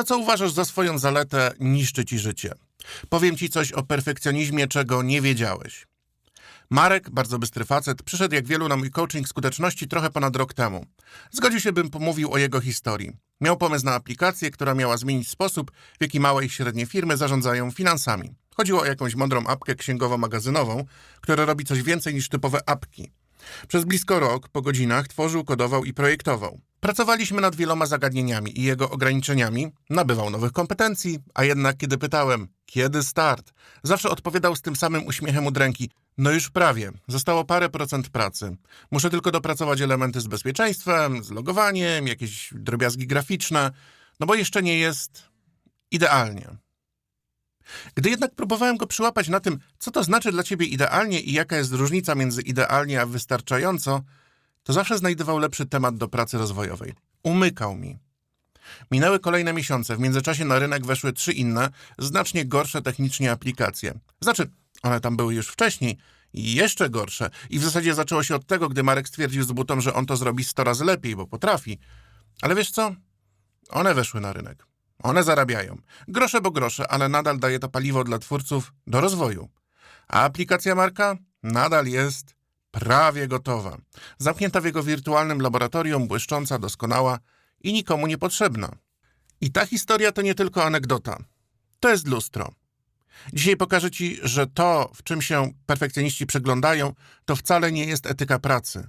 To, co uważasz za swoją zaletę, niszczy ci życie. Powiem ci coś o perfekcjonizmie, czego nie wiedziałeś. Marek, bardzo bystry facet, przyszedł jak wielu na mój coaching skuteczności trochę ponad rok temu. Zgodził się, bym pomówił o jego historii. Miał pomysł na aplikację, która miała zmienić sposób, w jaki małe i średnie firmy zarządzają finansami. Chodziło o jakąś mądrą apkę księgowo-magazynową, która robi coś więcej niż typowe apki. Przez blisko rok, po godzinach, tworzył, kodował i projektował. Pracowaliśmy nad wieloma zagadnieniami i jego ograniczeniami, nabywał nowych kompetencji, a jednak kiedy pytałem, kiedy start, zawsze odpowiadał z tym samym uśmiechem u ręki, no już prawie, zostało parę procent pracy. Muszę tylko dopracować elementy z bezpieczeństwem, z logowaniem, jakieś drobiazgi graficzne, no bo jeszcze nie jest idealnie. Gdy jednak próbowałem go przyłapać na tym, co to znaczy dla ciebie idealnie i jaka jest różnica między idealnie a wystarczająco, to zawsze znajdował lepszy temat do pracy rozwojowej. Umykał mi. Minęły kolejne miesiące. W międzyczasie na rynek weszły trzy inne, znacznie gorsze technicznie aplikacje. Znaczy, one tam były już wcześniej i jeszcze gorsze. I w zasadzie zaczęło się od tego, gdy Marek stwierdził z butą, że on to zrobi 100 razy lepiej, bo potrafi. Ale wiesz co? One weszły na rynek. One zarabiają. Grosze bo grosze, ale nadal daje to paliwo dla twórców do rozwoju. A aplikacja Marka nadal jest prawie gotowa. Zamknięta w jego wirtualnym laboratorium, błyszcząca, doskonała i nikomu niepotrzebna. I ta historia to nie tylko anegdota. To jest lustro. Dzisiaj pokażę Ci, że to, w czym się perfekcjoniści przeglądają, to wcale nie jest etyka pracy.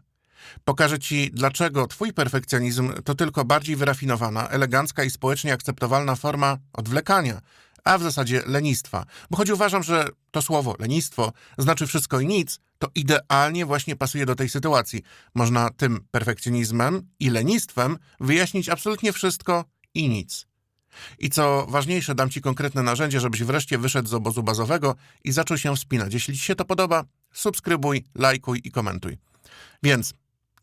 Pokażę Ci, dlaczego Twój perfekcjonizm to tylko bardziej wyrafinowana, elegancka i społecznie akceptowalna forma odwlekania, a w zasadzie lenistwa. Bo choć uważam, że to słowo lenistwo znaczy wszystko i nic, to idealnie właśnie pasuje do tej sytuacji. Można tym perfekcjonizmem i lenistwem wyjaśnić absolutnie wszystko i nic. I co ważniejsze, dam Ci konkretne narzędzie, żebyś wreszcie wyszedł z obozu bazowego i zaczął się wspinać. Jeśli Ci się to podoba, subskrybuj, lajkuj i komentuj. Więc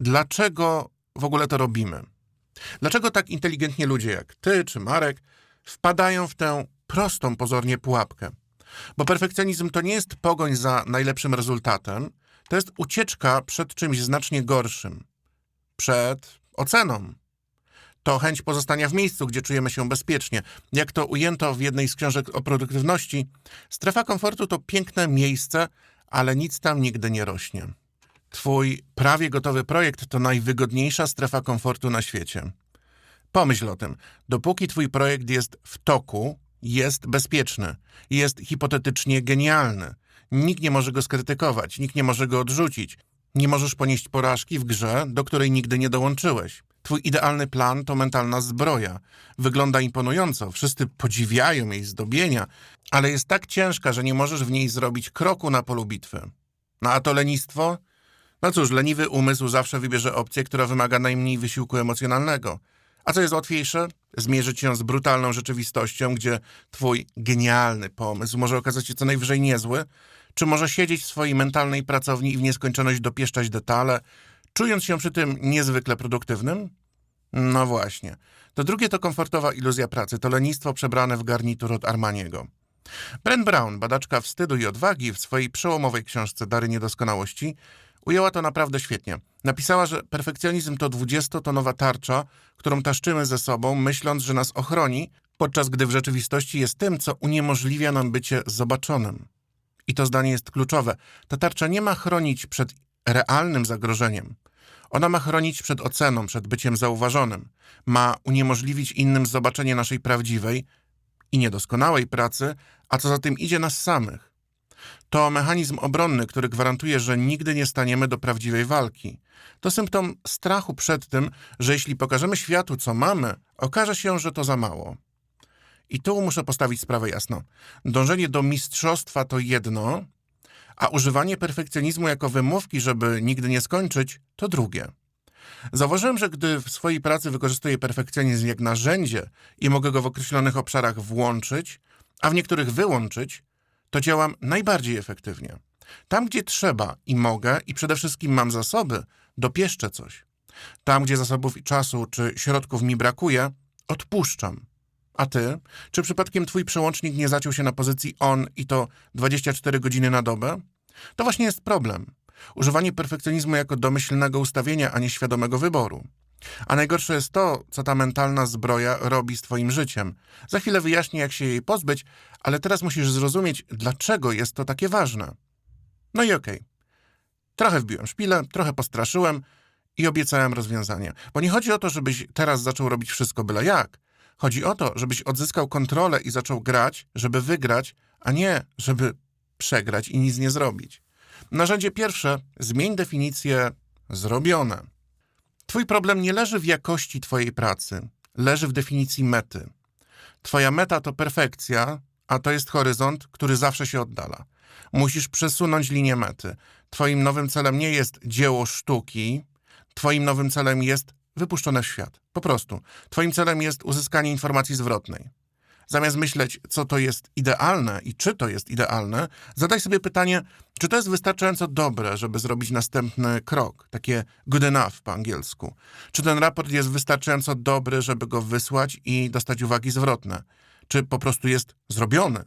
dlaczego w ogóle to robimy? Dlaczego tak inteligentnie ludzie jak Ty czy Marek wpadają w tę prostą pozornie pułapkę? Bo perfekcjonizm to nie jest pogoń za najlepszym rezultatem, to jest ucieczka przed czymś znacznie gorszym. Przed oceną. To chęć pozostania w miejscu, gdzie czujemy się bezpiecznie. Jak to ujęto w jednej z książek o produktywności, strefa komfortu to piękne miejsce, ale nic tam nigdy nie rośnie. Twój prawie gotowy projekt to najwygodniejsza strefa komfortu na świecie. Pomyśl o tym. Dopóki twój projekt jest w toku, jest bezpieczny, jest hipotetycznie genialny. Nikt nie może go skrytykować, nikt nie może go odrzucić. Nie możesz ponieść porażki w grze, do której nigdy nie dołączyłeś. Twój idealny plan to mentalna zbroja. Wygląda imponująco, wszyscy podziwiają jej zdobienia, ale jest tak ciężka, że nie możesz w niej zrobić kroku na polu bitwy. No a to lenistwo? No cóż, leniwy umysł zawsze wybierze opcję, która wymaga najmniej wysiłku emocjonalnego. A co jest łatwiejsze? Zmierzyć się z brutalną rzeczywistością, gdzie twój genialny pomysł może okazać się co najwyżej niezły, czy może siedzieć w swojej mentalnej pracowni i w nieskończoność dopieszczać detale, czując się przy tym niezwykle produktywnym? No właśnie. To drugie to komfortowa iluzja pracy, to lenistwo przebrane w garnitur od Armaniego. Bren Brown, badaczka wstydu i odwagi, w swojej przełomowej książce Dary Niedoskonałości ujęła to naprawdę świetnie. Napisała, że perfekcjonizm to dwudziestotonowa tarcza, którą taszczymy ze sobą, myśląc, że nas ochroni, podczas gdy w rzeczywistości jest tym, co uniemożliwia nam bycie zobaczonym. I to zdanie jest kluczowe. Ta tarcza nie ma chronić przed realnym zagrożeniem. Ona ma chronić przed oceną, przed byciem zauważonym. Ma uniemożliwić innym zobaczenie naszej prawdziwej i niedoskonałej pracy, a co za tym idzie nas samych. To mechanizm obronny, który gwarantuje, że nigdy nie staniemy do prawdziwej walki. To symptom strachu przed tym, że jeśli pokażemy światu, co mamy, okaże się, że to za mało. I tu muszę postawić sprawę jasno. Dążenie do mistrzostwa to jedno, a używanie perfekcjonizmu jako wymówki, żeby nigdy nie skończyć, to drugie. Zauważyłem, że gdy w swojej pracy wykorzystuję perfekcjonizm jak narzędzie i mogę go w określonych obszarach włączyć, a w niektórych wyłączyć, to działam najbardziej efektywnie. Tam, gdzie trzeba i mogę, i przede wszystkim mam zasoby, dopieszczę coś. Tam, gdzie zasobów i czasu czy środków mi brakuje, odpuszczam. A ty? Czy przypadkiem twój przełącznik nie zaciął się na pozycji on i to 24 godziny na dobę? To właśnie jest problem. Używanie perfekcjonizmu jako domyślnego ustawienia, a nie świadomego wyboru. A najgorsze jest to, co ta mentalna zbroja robi z twoim życiem. Za chwilę wyjaśnię, jak się jej pozbyć, ale teraz musisz zrozumieć, dlaczego jest to takie ważne. No i okej. Okay. Trochę wbiłem szpilę, trochę postraszyłem i obiecałem rozwiązanie. Bo nie chodzi o to, żebyś teraz zaczął robić wszystko byle jak. Chodzi o to, żebyś odzyskał kontrolę i zaczął grać, żeby wygrać, a nie żeby przegrać i nic nie zrobić. Narzędzie pierwsze, zmień definicję zrobione. Twój problem nie leży w jakości Twojej pracy, leży w definicji mety. Twoja meta to perfekcja, a to jest horyzont, który zawsze się oddala. Musisz przesunąć linię mety. Twoim nowym celem nie jest dzieło sztuki, Twoim nowym celem jest wypuszczone w świat. Po prostu. Twoim celem jest uzyskanie informacji zwrotnej. Zamiast myśleć, co to jest idealne i czy to jest idealne, zadaj sobie pytanie, czy to jest wystarczająco dobre, żeby zrobić następny krok, takie good enough po angielsku. Czy ten raport jest wystarczająco dobry, żeby go wysłać i dostać uwagi zwrotne? Czy po prostu jest zrobiony?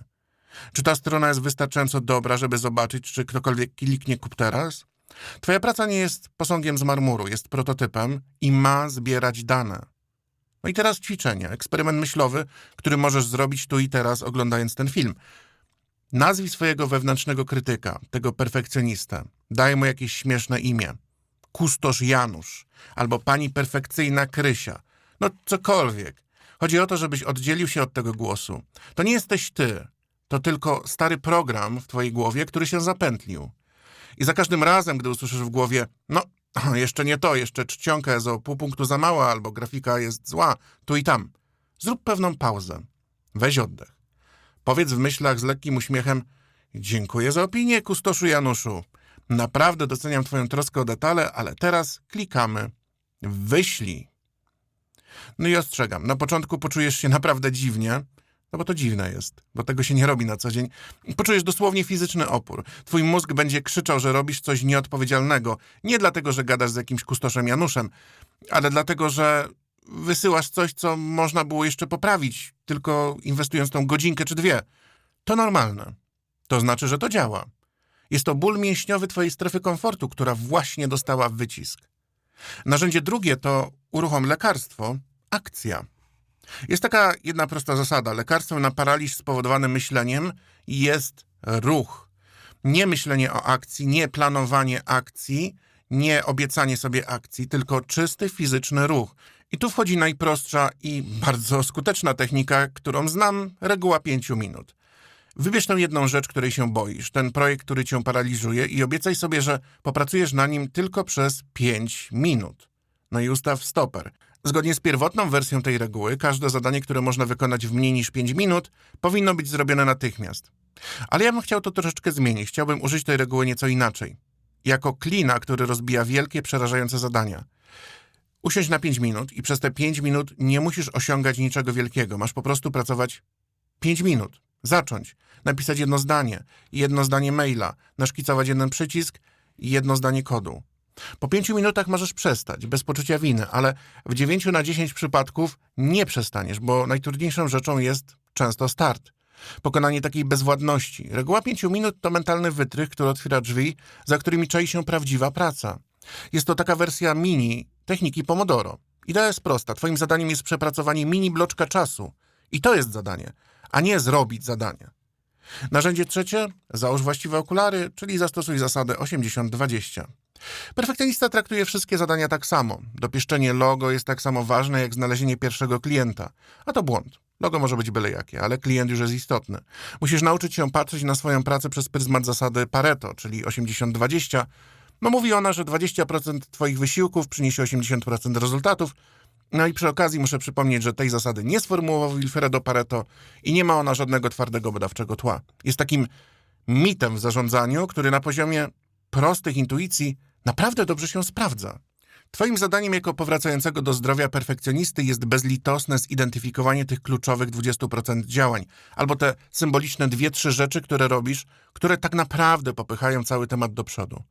Czy ta strona jest wystarczająco dobra, żeby zobaczyć, czy ktokolwiek kliknie kup teraz? Twoja praca nie jest posągiem z marmuru, jest prototypem i ma zbierać dane. No i teraz ćwiczenie, eksperyment myślowy, który możesz zrobić tu i teraz, oglądając ten film. Nazwij swojego wewnętrznego krytyka, tego perfekcjonistę. Daj mu jakieś śmieszne imię. Kustosz Janusz albo pani perfekcyjna Krysia. No cokolwiek. Chodzi o to, żebyś oddzielił się od tego głosu. To nie jesteś ty. To tylko stary program w twojej głowie, który się zapętlił. I za każdym razem, gdy usłyszysz w głowie, no, jeszcze nie to, jeszcze czcionka jest o pół punktu za mała, albo grafika jest zła, tu i tam, zrób pewną pauzę. Weź oddech. Powiedz w myślach z lekkim uśmiechem, dziękuję za opinię, kustoszu Januszu. Naprawdę doceniam twoją troskę o detale, ale teraz klikamy. Wyślij. No i ostrzegam, na początku poczujesz się naprawdę dziwnie, no bo to dziwne jest, bo tego się nie robi na co dzień. Poczujesz dosłownie fizyczny opór. Twój mózg będzie krzyczał, że robisz coś nieodpowiedzialnego. Nie dlatego, że gadasz z jakimś kustoszem Januszem, ale dlatego, że wysyłasz coś, co można było jeszcze poprawić, tylko inwestując tą godzinkę czy dwie. To normalne. To znaczy, że to działa. Jest to ból mięśniowy twojej strefy komfortu, która właśnie dostała wycisk. Narzędzie drugie to uruchom lekarstwo, akcja. Jest taka jedna prosta zasada. Lekarstwem na paraliż spowodowany myśleniem jest ruch. Nie myślenie o akcji, nie planowanie akcji, nie obiecanie sobie akcji, tylko czysty fizyczny ruch. I tu wchodzi najprostsza i bardzo skuteczna technika, którą znam, reguła pięciu minut. Wybierz tę jedną rzecz, której się boisz, ten projekt, który cię paraliżuje i obiecaj sobie, że popracujesz na nim tylko przez pięć minut. No i ustaw stoper. Zgodnie z pierwotną wersją tej reguły, każde zadanie, które można wykonać w mniej niż 5 minut, powinno być zrobione natychmiast. Ale ja bym chciał to troszeczkę zmienić. Chciałbym użyć tej reguły nieco inaczej. Jako klina, który rozbija wielkie, przerażające zadania. Usiądź na 5 minut i przez te 5 minut nie musisz osiągać niczego wielkiego. Masz po prostu pracować 5 minut. Zacząć. Napisać jedno zdanie, jedno zdanie maila, naszkicować jeden przycisk i jedno zdanie kodu. Po pięciu minutach możesz przestać, bez poczucia winy, ale w dziewięciu na dziesięć przypadków nie przestaniesz, bo najtrudniejszą rzeczą jest często start. Pokonanie takiej bezwładności. Reguła pięciu minut to mentalny wytrych, który otwiera drzwi, za którymi czai się prawdziwa praca. Jest to taka wersja mini techniki Pomodoro. Idea jest prosta. Twoim zadaniem jest przepracowanie mini bloczka czasu. I to jest zadanie, a nie zrobić zadanie. Narzędzie trzecie, załóż właściwe okulary, czyli zastosuj zasadę 80-20. Perfekcjonista traktuje wszystkie zadania tak samo. Dopieszczenie logo jest tak samo ważne jak znalezienie pierwszego klienta. A to błąd. Logo może być byle jakie, ale klient już jest istotny. Musisz nauczyć się patrzeć na swoją pracę przez pryzmat zasady Pareto, czyli 80-20. No mówi ona, że 20% twoich wysiłków przyniesie 80% rezultatów. No i przy okazji muszę przypomnieć, że tej zasady nie sformułował Wilfredo Pareto i nie ma ona żadnego twardego badawczego tła. Jest takim mitem w zarządzaniu, który na poziomie prostych intuicji naprawdę dobrze się sprawdza. Twoim zadaniem jako powracającego do zdrowia perfekcjonisty jest bezlitosne zidentyfikowanie tych kluczowych 20% działań, albo te symboliczne dwie, trzy rzeczy, które robisz, które tak naprawdę popychają cały temat do przodu.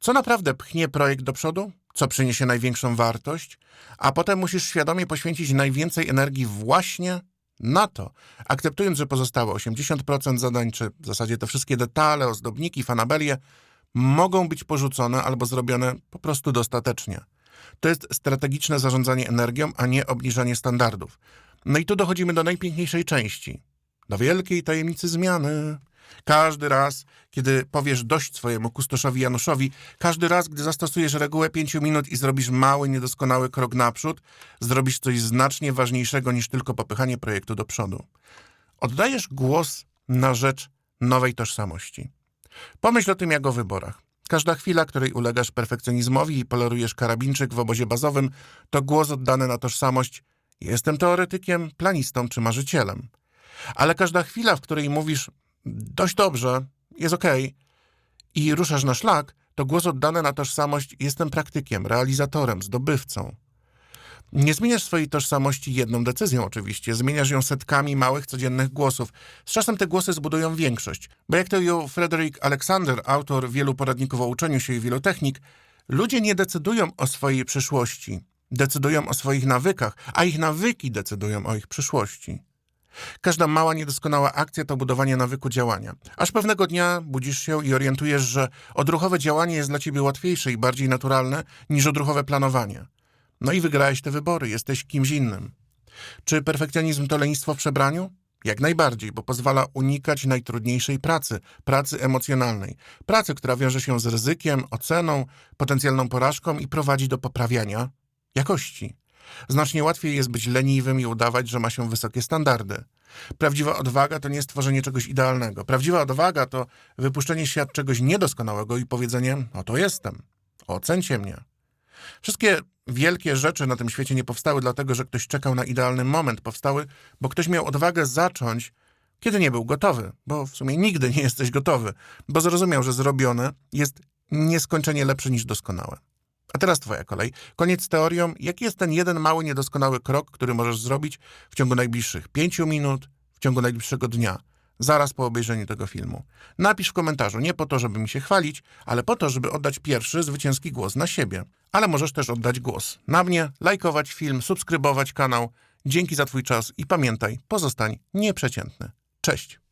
Co naprawdę pchnie projekt do przodu? Co przyniesie największą wartość? A potem musisz świadomie poświęcić najwięcej energii właśnie na to, akceptując, że pozostałe 80% zadań, czy w zasadzie te wszystkie detale, ozdobniki, fanabelie, mogą być porzucone albo zrobione po prostu dostatecznie. To jest strategiczne zarządzanie energią, a nie obniżanie standardów. No i tu dochodzimy do najpiękniejszej części. Do wielkiej tajemnicy zmiany. Każdy raz, kiedy powiesz dość swojemu kustoszowi Januszowi, każdy raz, gdy zastosujesz regułę pięciu minut i zrobisz mały, niedoskonały krok naprzód, zrobisz coś znacznie ważniejszego niż tylko popychanie projektu do przodu. Oddajesz głos na rzecz nowej tożsamości. Pomyśl o tym jak o wyborach. Każda chwila, której ulegasz perfekcjonizmowi i polerujesz karabinczyk w obozie bazowym, to głos oddany na tożsamość jestem teoretykiem, planistą czy marzycielem. Ale każda chwila, w której mówisz dość dobrze, jest okej i ruszasz na szlak, to głos oddany na tożsamość jestem praktykiem, realizatorem, zdobywcą. Nie zmieniasz swojej tożsamości jedną decyzją oczywiście, zmieniasz ją setkami małych, codziennych głosów. Z czasem te głosy zbudują większość, bo jak to ujął Frederick Alexander, autor wielu poradników o uczeniu się i wielu technik, ludzie nie decydują o swojej przyszłości, decydują o swoich nawykach, a ich nawyki decydują o ich przyszłości. Każda mała, niedoskonała akcja to budowanie nawyku działania. Aż pewnego dnia budzisz się i orientujesz, że odruchowe działanie jest dla ciebie łatwiejsze i bardziej naturalne niż odruchowe planowanie. No i wygrałeś te wybory, jesteś kimś innym. Czy perfekcjonizm to lenistwo w przebraniu? Jak najbardziej, bo pozwala unikać najtrudniejszej pracy, pracy emocjonalnej. Pracy, która wiąże się z ryzykiem, oceną, potencjalną porażką i prowadzi do poprawiania jakości. Znacznie łatwiej jest być leniwym i udawać, że ma się wysokie standardy. Prawdziwa odwaga to nie stworzenie czegoś idealnego. Prawdziwa odwaga to wypuszczenie od czegoś niedoskonałego i powiedzenie: Oto jestem, ocencie mnie. Wszystkie wielkie rzeczy na tym świecie nie powstały dlatego, że ktoś czekał na idealny moment. Powstały, bo ktoś miał odwagę zacząć, kiedy nie był gotowy, bo w sumie nigdy nie jesteś gotowy, bo zrozumiał, że zrobione jest nieskończenie lepsze niż doskonałe. A teraz twoja kolej. Koniec z teorią. Jaki jest ten jeden mały, niedoskonały krok, który możesz zrobić w ciągu najbliższych pięciu minut, w ciągu najbliższego dnia, zaraz po obejrzeniu tego filmu? Napisz w komentarzu, nie po to, żeby mi się chwalić, ale po to, żeby oddać pierwszy zwycięski głos na siebie. Ale możesz też oddać głos na mnie, lajkować film, subskrybować kanał. Dzięki za twój czas i pamiętaj, pozostań nieprzeciętny. Cześć!